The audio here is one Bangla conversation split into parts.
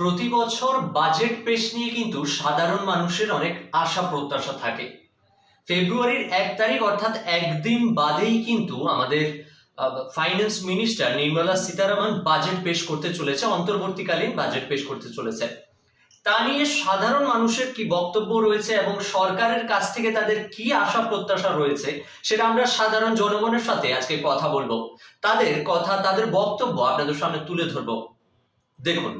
প্রতি বছর বাজেট পেশ নিয়ে কিন্তু সাধারণ মানুষের অনেক আশা প্রত্যাশা থাকে। ফেব্রুয়ারির এক তারিখ অর্থাৎ একদিন বাদেই কিন্তু আমাদের finance minister Nirmala Sitharaman budget পেশ করতে চলেছে, অন্তর্বর্তীকালীন বাজেট পেশ করতে চলেছে। তা নিয়ে সাধারণ মানুষের কি বক্তব্য রয়েছে এবং সরকারের কাছ থেকে তাদের কি আশা প্রত্যাশা রয়েছে, সেটা আমরা সাধারণ জনগণের সাথে আজকে কথা বলব। তাদের কথা, তাদের বক্তব্য আপনাদের সামনে তুলে ধরবো। দেখুন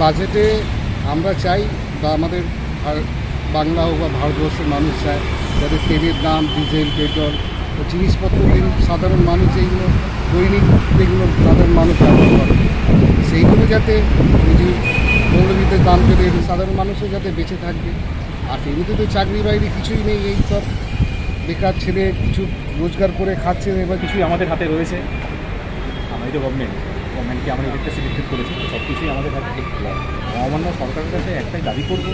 বাজেটে আমরা চাই বা আমাদের বাংলা হোক বা ভারতবর্ষের মানুষ চায় যাতে তেলের দাম, ডিজেল, পেট্রোল জিনিসপত্র সাধারণ মানুষ যেগুলো দৈনিক যেগুলো সাধারণ মানুষ ব্যবহার করে, সেইগুলো যাতে যে মৌলবীদের দাম পেলে সাধারণ মানুষও যাতে বেঁচে থাকবে। আর এমনিতে তো চাকরি বাইরে কিছুই নেই এই সব বেকার ছেলে কিছু রোজগার করে খাচ্ছে এবার কিছুই আমাদের হাতে রয়েছে। আমাদের তো গভর্নমেন্ট গভর্নমেন্টকে আমরা ইলেকট্রিসিটি সিলেক্টেড করেছি সব কিছুই আমাদের হাতে মহামান্য সরকারের কাছে একটাই দাবি করব,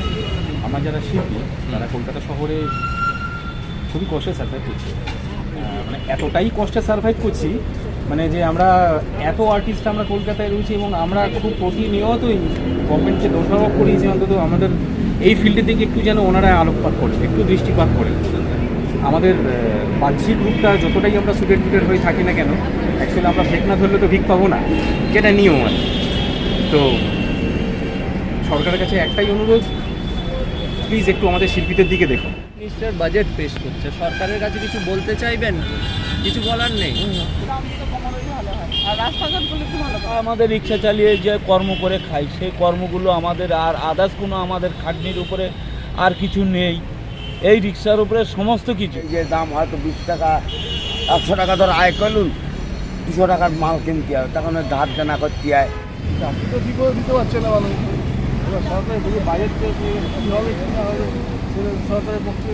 আমরা যারা শিল্পী, তারা কলকাতা শহরে খুবই কষ্টে সার্ভাইভ করছি। মানে এতটাই কষ্টে সার্ভাইভ করছি মানে যে আমরা এত আর্টিস্ট আমরা কলকাতায় রয়েছি এবং আমরা খুব প্রতিনিয়তই গভর্নমেন্টকে দোষারোপ করি যে অন্তত আমাদের এই ফিল্ডের দিকে একটু যেন ওনারা আলোকপাত করেন, একটু দৃষ্টিপাত করেন। আমাদের বাহ্যিক রূপটা যতটাই আমরা সুটেড টুটেড হয়ে থাকি না কেন অ্যাকচুয়ালি আমরা ভেক না ধরলে তো ভিক পাবো না যেটা নিয়ম আর তো সরকারের কাছে একটাই অনুরোধ প্লিজ একটু আমাদের শিল্পীদের দিকে দেখুন। মিনিস্টার বাজেট পেশ করছে। সরকারের কাছে কিছু বলতে চাইবেন? কিছু বলার নেই? আমাদের রিক্সা চালিয়ে যে কর্ম করে খাই সেই কর্মগুলো আমাদের আর আদার্স কোনো আমাদের খাটনির উপরে আর কিছু নেই। এই রিক্সার উপরে সমস্ত কিছু। যে দাম হয়তো বিশ টাকা একশো টাকা ধর আয় করলুন দুশো টাকার মাল কিনতে হয় তখন ওই ধার দেনা করতে হয় চাকরি তো দিতেও দিতে পারছে না মানুষ এবার সরকারের বাজেট হবে সরকারের পক্ষে